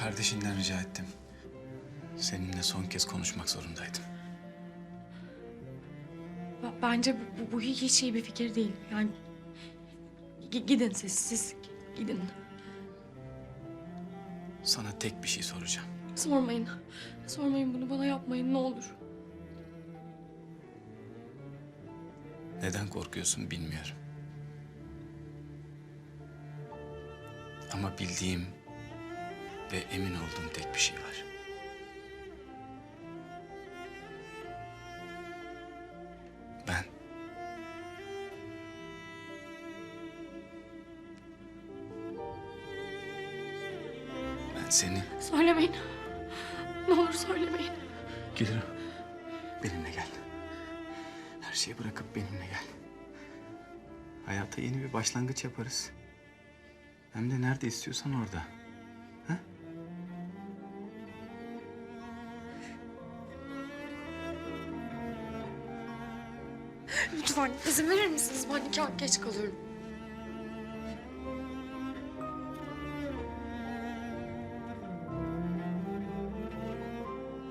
kardeşinden rica ettim. Seninle son kez konuşmak zorundaydım. b- bence bu, bu, bu hiç iyi bir fikir değil. Yani gi- gidin siz, siz gidin. Sana tek bir şey soracağım. Sormayın. Sormayın bunu bana yapmayın ne olur. Neden korkuyorsun bilmiyorum. Ama bildiğim ve emin olduğum tek bir şey var. Ben ben seni Söylemeyin. Ne olur söylemeyin. Gülru benimle gel. Her şeyi bırakıp benimle gel. Hayata yeni bir başlangıç yaparız. Hem de nerede istiyorsan orada. Lütfen izin verir misiniz? Ben nikah geç kalıyorum.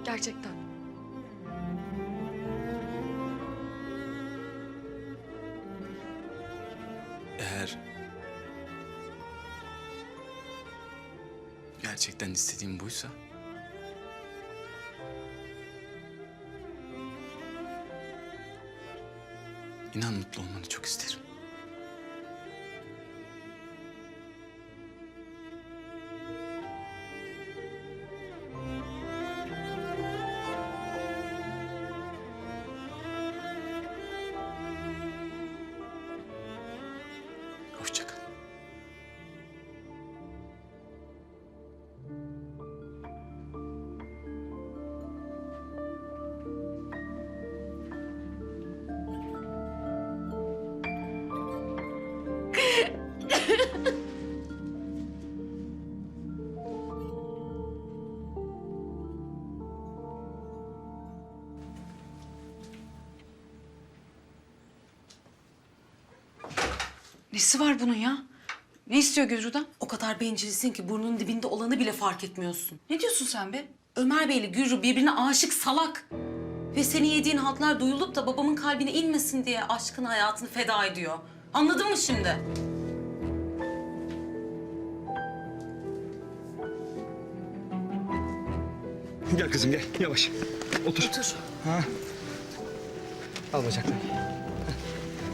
Gerçekten. Eğer gerçekten istediğim buysa inan mutlu olmanı çok isterim. Nesi var bunun ya? Ne istiyor Gülru'dan? O kadar bencilsin ki burnunun dibinde olanı bile fark etmiyorsun. Ne diyorsun sen be? Ömer Bey ile Gülru birbirine aşık salak. Ve senin yediğin haltlar duyulup da babamın kalbine inmesin diye aşkın hayatını feda ediyor. Anladın mı şimdi? Gel kızım gel yavaş. Otur. Otur. Al bacaklarını.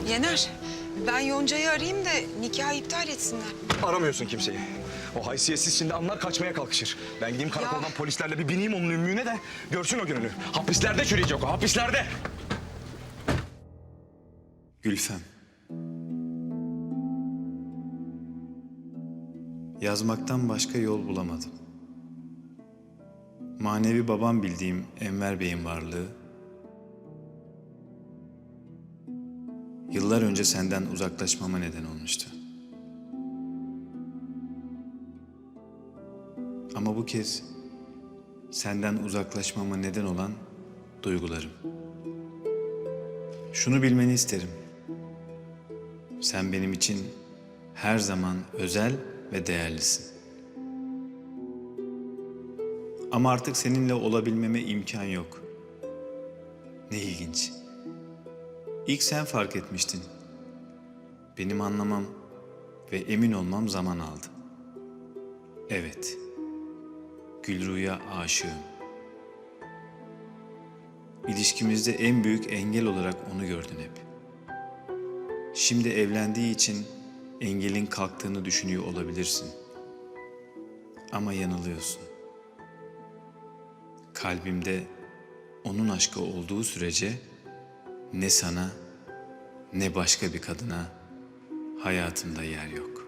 Yener, ben Yonca'yı arayayım da nikahı iptal etsinler. Aramıyorsun kimseyi. O haysiyetsiz şimdi anlar kaçmaya kalkışır. Ben gideyim karakoldan polislerle bir bineyim onun ümmüğüne de görsün o gününü. Hapislerde çürüyecek o hapislerde. Gülfem. Yazmaktan başka yol bulamadım. Manevi babam bildiğim Enver Bey'in varlığı yıllar önce senden uzaklaşmama neden olmuştu. Ama bu kez senden uzaklaşmama neden olan duygularım. Şunu bilmeni isterim. Sen benim için her zaman özel ve değerlisin. Ama artık seninle olabilmeme imkan yok. Ne ilginç. İlk sen fark etmiştin. Benim anlamam ve emin olmam zaman aldı. Evet. Gülru'ya aşığım. İlişkimizde en büyük engel olarak onu gördün hep. Şimdi evlendiği için engelin kalktığını düşünüyor olabilirsin. Ama yanılıyorsun. Kalbimde onun aşkı olduğu sürece ne sana ne başka bir kadına hayatımda yer yok.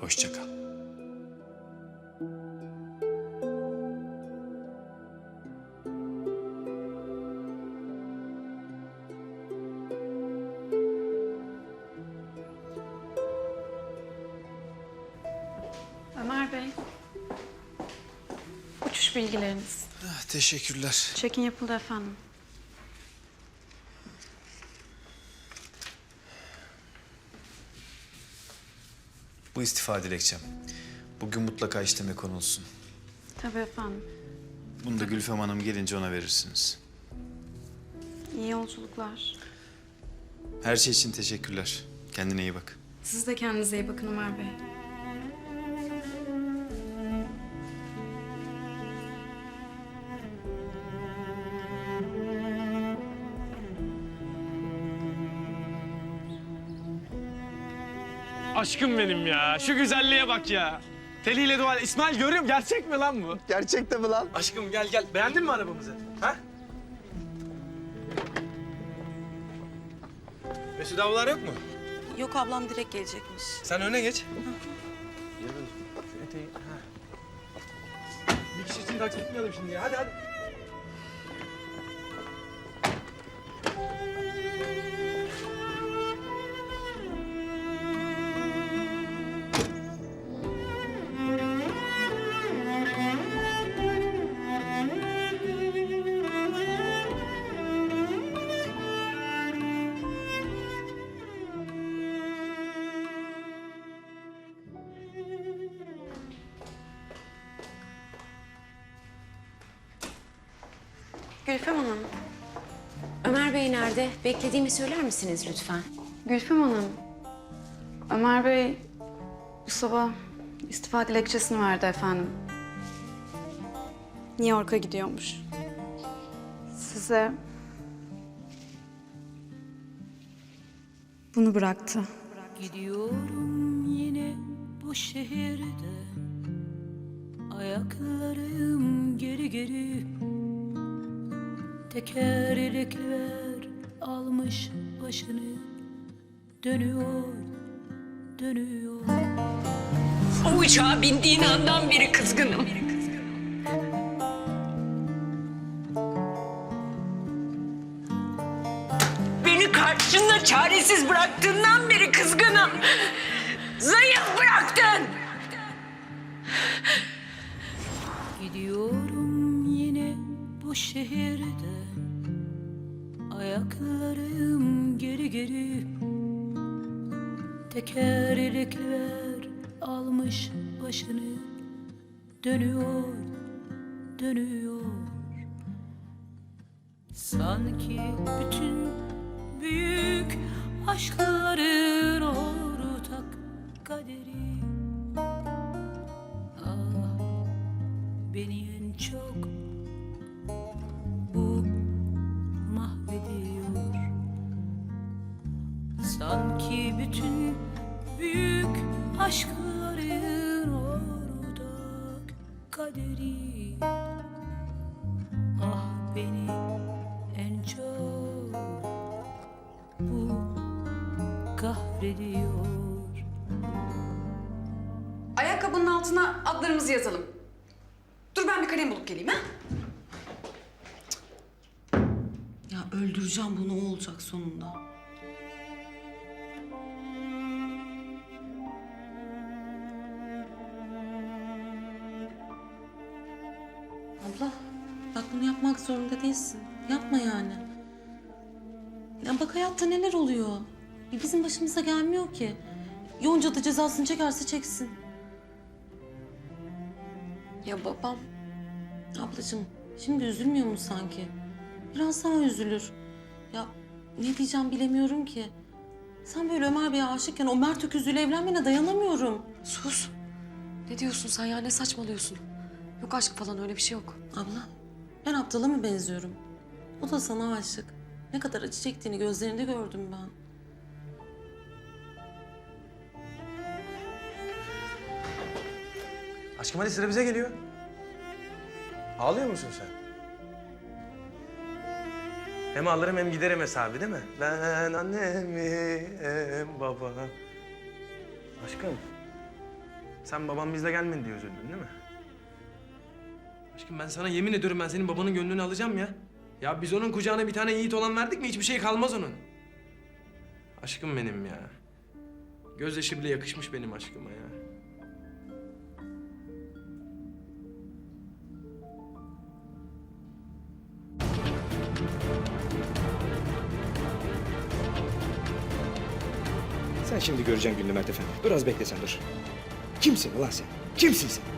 Hoşça kal. Ömer Bey. Uçuş bilgileriniz. Teşekkürler. Check-in yapıldı efendim. Bu istifa dilekçem. Bugün mutlaka işleme konulsun. Tabii efendim. Bunu da Gülfem Hanım gelince ona verirsiniz. İyi yolculuklar. Her şey için teşekkürler. Kendine iyi bak. Siz de kendinize iyi bakın Ömer Bey. Aşkım benim ya. Şu güzelliğe bak ya. Teliyle dua. İsmail görüyorum. Gerçek mi lan bu? Gerçekte mi lan? Aşkım gel gel. Beğendin mi arabamızı? Ha? Mesut ablalar yok mu? Yok ablam direkt gelecekmiş. Sen öne geç. Eteği. Ha. Bir kişi için taksi tutmayalım şimdi ya. Hadi hadi. Gülfem Hanım. Ömer Bey nerede? Beklediğimi söyler misiniz lütfen? Gülfem Hanım. Ömer Bey bu sabah istifa dilekçesini verdi efendim. New York'a gidiyormuş. Size bunu bıraktı. Gidiyorum yine bu şehirde Ayaklarım geri geri Tekerlekler almış başını Dönüyor, dönüyor O uçağa bindiğin andan beri kızgınım. Beni karşında çaresiz bıraktığından beri kızgınım. Zayıf bıraktın. Gidiyorum yine bu şehirde Ayaklarım geri geri Tekerlekler almış başını. Dönüyor, dönüyor. Sanki bütün büyük aşkların aşkların ortak kaderi Ah beni en çok bu kahrediyor Ayakkabının altına adlarımızı yazalım. Dur ben bir kalem bulup geleyim ha. Ya öldüreceğim bunu o olacak sonunda. Yapmak zorunda değilsin. Yapma yani. Ya bak hayatta neler oluyor. Bir Bizim başımıza gelmiyor ki. Yonca da cezasını çekerse çeksin. Ya babam Ablacığım şimdi üzülmüyor mu sanki? Biraz daha üzülür. Ya ne diyeceğim bilemiyorum ki. Sen böyle Ömer Bey'e aşıkken o Mert öküzüyle evlenmene dayanamıyorum. sus. Ne diyorsun sen ya ne saçmalıyorsun? Yok aşk falan öyle bir şey yok. Abla ben aptala mı benziyorum? O da sana aşık. Ne kadar acı çektiğini gözlerinde gördüm ben. Aşkım hadi sıra bize geliyor. Ağlıyor musun sen? Hem ağlarım hem giderim hesabı değil mi? Ben annemi hem baba. Aşkım. Sen babam bizle gelmedi diye üzüldün değil mi? Aşkım ben sana yemin ediyorum ben senin babanın gönlünü alacağım ya. Ya biz onun kucağına bir tane yiğit olan verdik mi hiçbir şey kalmaz onun. Aşkım benim ya. Gözyaşı bile yakışmış benim aşkıma ya. Sen şimdi göreceksin Mert Efendi. Biraz bekle sen dur. Kimsin ulan sen? Kimsin sen?